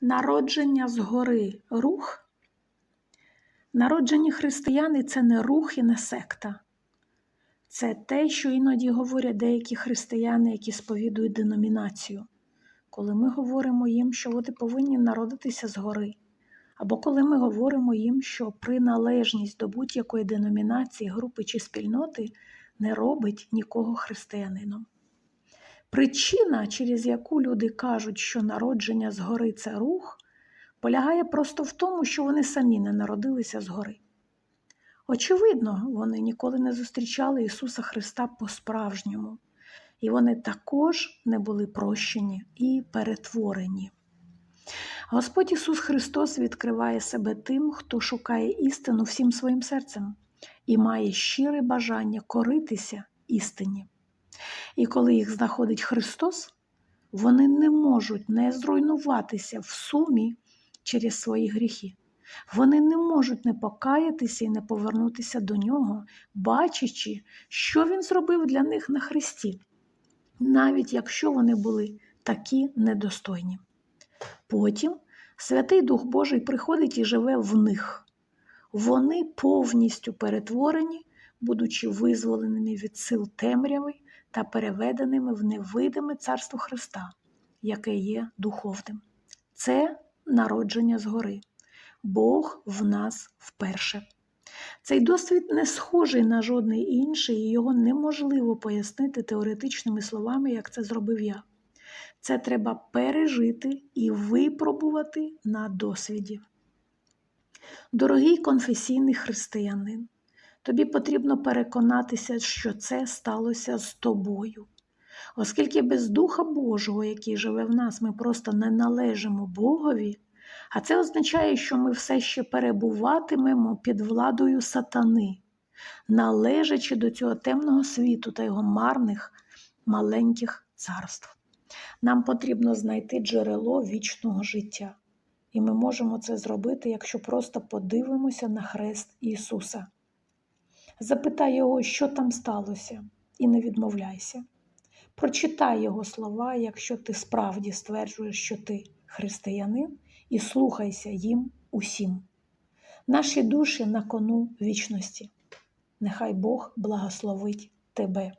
Народження згори рух. Народжені християни це не рух і не секта. Це те, що іноді говорять деякі християни, які сповідують деномінацію. Коли ми говоримо їм, що вони повинні народитися згори, або коли ми говоримо їм, що приналежність до будь-якої деномінації, групи чи спільноти не робить нікого християнином. Причина, через яку люди кажуть, що народження згори це рух, полягає просто в тому, що вони самі не народилися згори. Очевидно, вони ніколи не зустрічали Ісуса Христа по-справжньому, і вони також не були прощені і перетворені. Господь Ісус Христос відкриває себе тим, хто шукає істину всім своїм серцем і має щире бажання коритися істині. І коли їх знаходить Христос, вони не можуть не зруйнуватися в сумі через свої гріхи. Вони не можуть не покаятися і не повернутися до нього, бачачи, що Він зробив для них на Христі, навіть якщо вони були такі недостойні. Потім Святий Дух Божий приходить і живе в них. Вони повністю перетворені, будучи визволеними від сил темряви та переведеними в невидиме Царство Христа, яке є духовним. Це народження згори. Бог в нас вперше. Цей досвід не схожий на жодний інший, і його неможливо пояснити теоретичними словами, як це зробив я. Це треба пережити і випробувати на досвіді. Дорогий конфесійний християнин, тобі потрібно переконатися, що це сталося з тобою. Оскільки без Духа Божого, який живе в нас, ми просто не належимо Богові, а це означає, що ми все ще перебуватимемо під владою сатани, належачи до цього темного світу та його марних маленьких царств. Нам потрібно знайти джерело вічного життя. І ми можемо це зробити, якщо просто подивимося на хрест Ісуса. Запитай Його, що там сталося, і не відмовляйся. Прочитай Його слова, якщо ти справді стверджуєш, що ти християнин, і слухайся їм усім. Наші душі на кону вічності. Нехай Бог благословить тебе.